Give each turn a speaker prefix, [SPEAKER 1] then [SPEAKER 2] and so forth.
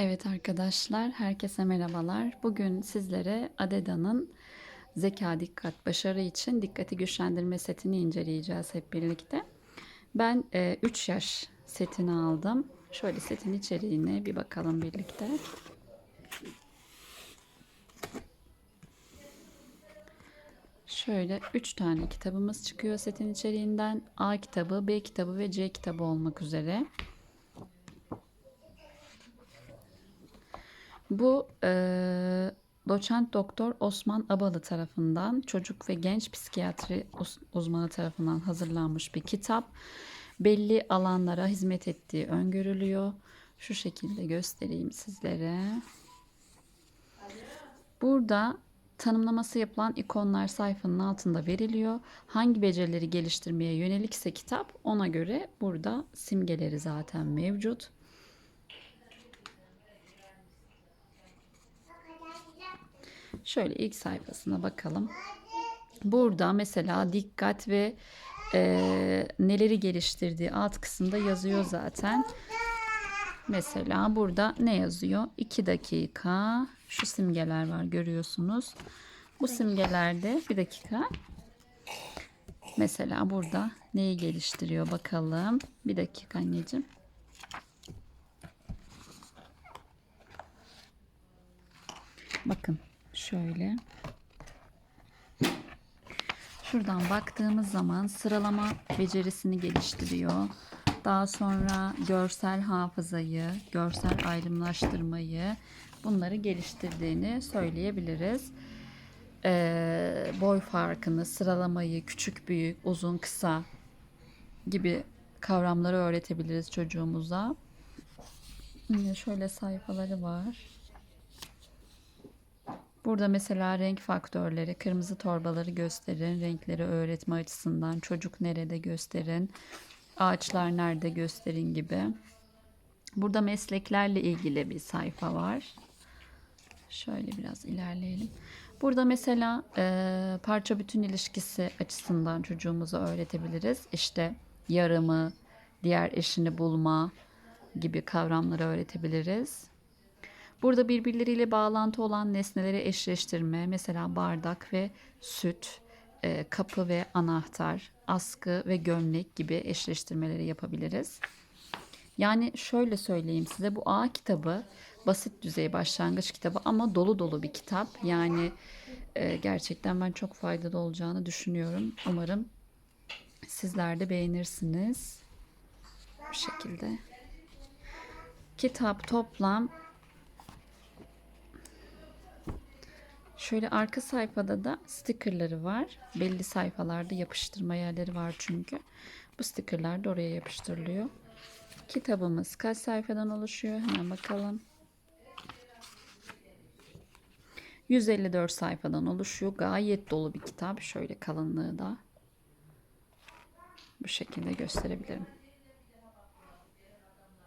[SPEAKER 1] Evet arkadaşlar, herkese merhabalar. Bugün sizlere Adeda'nın zeka, dikkat, başarı için dikkati güçlendirme setini inceleyeceğiz hep birlikte. Ben 3 yaş setini aldım. Şöyle setin içeriğine bir bakalım birlikte. Şöyle 3 tane kitabımız çıkıyor setin içeriğinden. A kitabı, B kitabı ve C kitabı olmak üzere. Bu e, doçent doktor Osman Abalı tarafından çocuk ve genç psikiyatri uz- uzmanı tarafından hazırlanmış bir kitap. Belli alanlara hizmet ettiği öngörülüyor. Şu şekilde göstereyim sizlere. Burada tanımlaması yapılan ikonlar sayfanın altında veriliyor. Hangi becerileri geliştirmeye yönelikse kitap ona göre burada simgeleri zaten mevcut. Şöyle ilk sayfasına bakalım. Burada mesela dikkat ve e, neleri geliştirdiği alt kısımda yazıyor zaten. Mesela burada ne yazıyor? 2 dakika. Şu simgeler var görüyorsunuz. Bu simgelerde bir dakika. Mesela burada neyi geliştiriyor bakalım. Bir dakika anneciğim. Bakın şöyle. Şuradan baktığımız zaman sıralama becerisini geliştiriyor. Daha sonra görsel hafızayı, görsel ayrımlaştırmayı bunları geliştirdiğini söyleyebiliriz. Ee, boy farkını, sıralamayı, küçük büyük, uzun kısa gibi kavramları öğretebiliriz çocuğumuza. Yine şöyle sayfaları var. Burada mesela renk faktörleri, kırmızı torbaları gösterin, renkleri öğretme açısından, çocuk nerede gösterin, ağaçlar nerede gösterin gibi. Burada mesleklerle ilgili bir sayfa var. Şöyle biraz ilerleyelim. Burada mesela e, parça bütün ilişkisi açısından çocuğumuza öğretebiliriz. İşte yarımı, diğer eşini bulma gibi kavramları öğretebiliriz. Burada birbirleriyle bağlantı olan nesneleri eşleştirme, mesela bardak ve süt, e, kapı ve anahtar, askı ve gömlek gibi eşleştirmeleri yapabiliriz. Yani şöyle söyleyeyim size bu A kitabı basit düzey başlangıç kitabı ama dolu dolu bir kitap. Yani e, gerçekten ben çok faydalı olacağını düşünüyorum. Umarım sizler de beğenirsiniz. Bu şekilde. Kitap toplam Şöyle arka sayfada da stickerları var. Belli sayfalarda yapıştırma yerleri var çünkü. Bu stickerlar da oraya yapıştırılıyor. Kitabımız kaç sayfadan oluşuyor? Hemen bakalım. 154 sayfadan oluşuyor. Gayet dolu bir kitap. Şöyle kalınlığı da bu şekilde gösterebilirim.